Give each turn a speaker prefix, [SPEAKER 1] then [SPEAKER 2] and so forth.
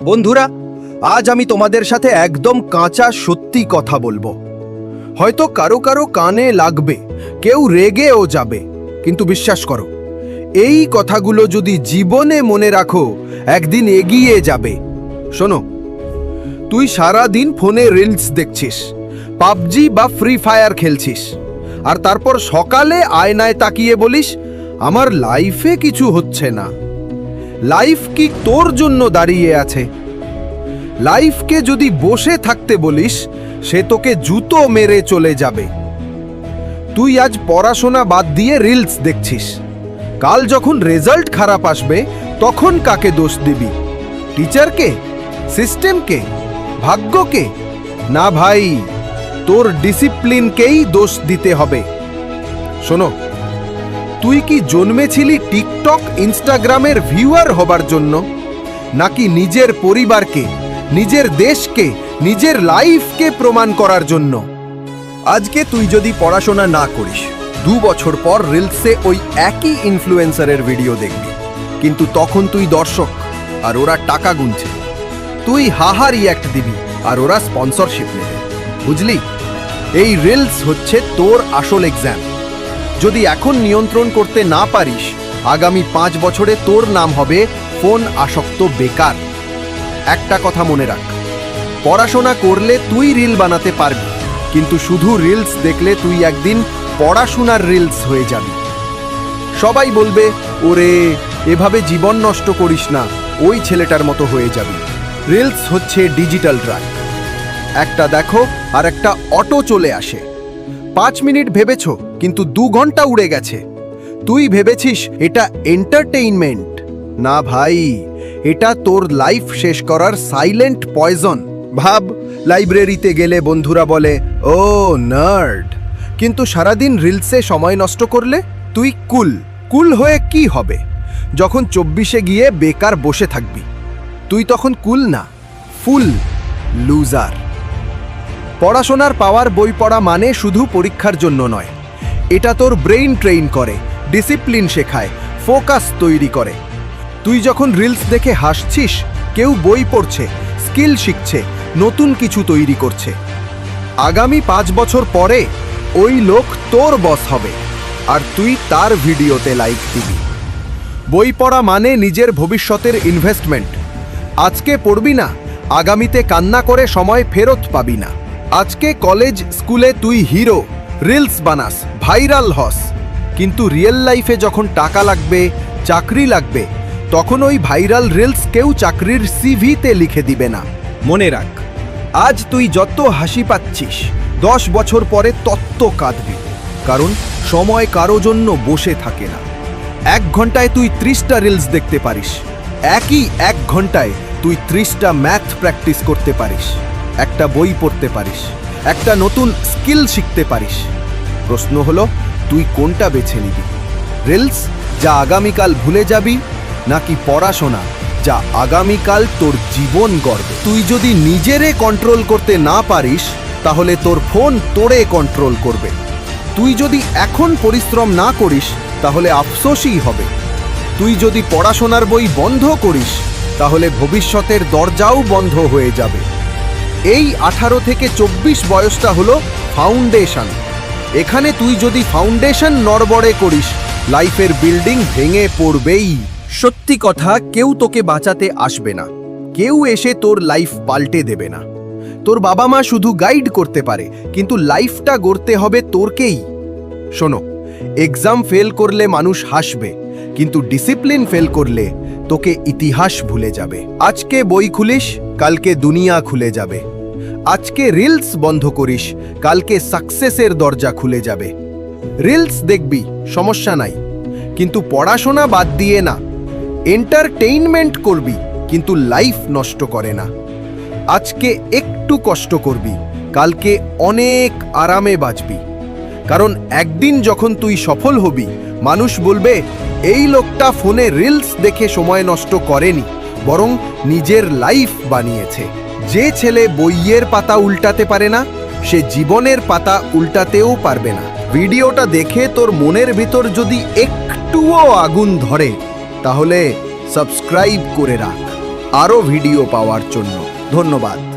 [SPEAKER 1] বন্ধুরা, আজ আমি তোমাদের সাথে একদম কাঁচা সত্যি কথা বলব। হয়তো কারও কারও কানে লাগবে, কেউ রেগেও যাবে, কিন্তু বিশ্বাস করো, এই কথাগুলো যদি জীবনে মনে রাখো, একদিন এগিয়ে যাবে। শোনো, তুই সারা দিন ফোনে রিলস দেখছিস, পাবজি বা ফ্রি ফায়ার খেলছিস, আর তারপর সকালে আয়নায় তাকিয়ে বলিস, আমার লাইফে কিছু হচ্ছে না। লাইফ কি তোর জন্য দাঁড়িয়ে আছে? লাইফকে যদি বসে থাকতে বলিস, সে তোকে জুতো মেরে চলে যাবে। তুই আজ পড়াশোনা বাদ দিয়ে রিলস দেখছিস। কাল যখন রেজাল্ট খারাপ আসবে, তখন কাকে দোষ দিবি? টিচারকে? সিস্টেমকে? ভাগ্যকে? না ভাই, তোর ডিসিপ্লিনকেই দোষ দিতে হবে। শোনো তুই কি জন্মেছিলি টিকটক, ইনস্টাগ্রামের ভিউয়ার হবার জন্য? নাকি নিজের পরিবারকে, নিজের দেশকে, নিজের লাইফকে প্রমাণ করার জন্য? আজকে তুই যদি পড়াশোনা না করিস, দু বছর পর রিলসে ওই একই ইনফ্লুয়েন্সারের ভিডিও দেখবি। কিন্তু তখন তুই দর্শক, আর ওরা টাকা গুনছে। তুই হাহা রিয়াক্ট দিবি, আর ওরা স্পন্সরশিপ নেবে। বুঝলি? এই রিলস হচ্ছে তোর আসল এক্সাম যদি এখন নিয়ন্ত্রণ করতে না পারিস, আগামী পাঁচ বছরে তোর নাম হবে ফোন আসক্ত বেকার। একটা কথা মনে রাখ, পড়াশোনা করলে তুই রিল বানাতে পারবি, কিন্তু শুধু রিলস দেখলে তুই একদিন পড়াশোনার রিলস হয়ে যাবি। সবাই বলবে, ওরে, এভাবে জীবন নষ্ট করিস না, ওই ছেলেটার মতো হয়ে যাবি। রিলস হচ্ছে ডিজিটাল ড্রাগ একটা দেখো আর একটা অটো চলে আসে। পাঁচ মিনিট ভেবেছ কিন্তু দু ঘণ্টা উড়ে গেছে। তুই ভেবেছিস এটা এন্টারটেইনমেন্ট না ভাই, এটা তোর লাইফ শেষ করার সাইলেন্ট পয়জন ভাব লাইব্রেরিতে গেলে বন্ধুরা বলে, ও নার্ড কিন্তু সারাদিন রিলসে সময় নষ্ট করলে তুই কুল। কুল হয়ে কি হবে? যখন চব্বিশে গিয়ে বেকার বসে থাকবি। তুই তখন কুল না, ফুল লুজার পড়াশোনার পাওয়ার বই পড়া মানে শুধু পরীক্ষার জন্য নয়। এটা তোর ব্রেইন ট্রেইন করে, ডিসিপ্লিন শেখায়, ফোকাস তৈরি করে। তুই যখন রিলস দেখে হাসছিস, কেউ বই পড়ছে, স্কিল শিখছে, নতুন কিছু তৈরি করছে। আগামী পাঁচ বছর পরে ওই লোক তোর বস হবে, আর তুই তার ভিডিওতে লাইক দিবি। বই পড়া মানে নিজের ভবিষ্যতের ইনভেস্টমেন্ট আজকে পড়বি না, আগামীতে কান্না করে সময় ফেরত পাবি না। আজকে কলেজ স্কুলে তুই হিরো রিলস বানাস। ভাইরাল হস। কিন্তু রিয়েল লাইফে যখন টাকা লাগবে, চাকরি লাগবে, তখন ওই ভাইরাল রিলস কেউ চাকরির সিভিতে লিখে দিবে না। মনে রাখ, আজ তুই যত হাসি পাচ্ছিস, দশ বছর পরে তত্ত্ব কাঁদবি। কারণ সময় কারও জন্য বসে থাকে না। এক ঘন্টায় তুই ত্রিশটা রিলস দেখতে পারিস। একই এক ঘন্টায় তুই ত্রিশটা ম্যাথ প্র্যাকটিস করতে পারিস। একটা বই পড়তে পারিস। একটা নতুন স্কিল শিখতে পারিস। প্রশ্ন হলো, তুই কোনটা বেছে নিবি? রিলস যা আগামীকাল ভুলে যাবি, নাকি পড়াশোনা যা আগামীকাল তোর জীবন গড়বে? তুই যদি নিজেরে কন্ট্রোল করতে না পারিস, তাহলে তোর ফোন তোরে কন্ট্রোল করবে। তুই যদি এখন পরিশ্রম না করিস, তাহলে আফসোসই হবে। তুই যদি পড়াশোনার বই বন্ধ করিস, তাহলে ভবিষ্যতের দরজাও বন্ধ হয়ে যাবে। এই আঠারো থেকে চব্বিশ বয়সটা হলো ফাউন্ডেশন এখানে তুই যদি ফাউন্ডেশন নড়বড়ে করিস, লাইফের বিল্ডিং ভেঙে পড়বেই। সত্যি কথা, কেউ তোকে বাঁচাতে আসবে না। কেউ এসে তোর লাইফ পাল্টে দেবে না। তোর বাবা মা শুধু গাইড করতে পারে, কিন্তু লাইফটা গড়তে হবে তোরকেই। শোনো, এক্সাম ফেল করলে মানুষ হাসবে, কিন্তু ডিসিপ্লিন ফেল করলে তোকে ইতিহাস ভুলে যাবে। আজকে বই খুলিস, কালকে দুনিয়া খুলে যাবে। আজকে রিলস বন্ধ করিস, কালকে সাকসেসের দরজা খুলে যাবে। রিলস দেখবি, সমস্যা নাই। কিন্তু পড়াশোনা বাদ দিয়ে না এন্টারটেইনমেন্ট করবি, কিন্তু লাইফ নষ্ট করে না। আজকে একটু কষ্ট করবি, কালকে অনেক আরামে বাঁচবি। কারণ একদিন যখন তুই সফল হবি, মানুষ বলবে, এই লোকটা ফোনে রিলস দেখে সময় নষ্ট করেনি, বরং নিজের লাইফ বানিয়েছে। যে ছেলে বইয়ের পাতা উল্টাতে পারে না, সে জীবনের পাতা উল্টাতেও পারবে না। ভিডিওটা দেখে তোর মনের ভিতর যদি একটুও আগুন ধরে, তাহলে সাবস্ক্রাইব করে রাখ। আরও ভিডিও পাওয়ার জন্য। ধন্যবাদ।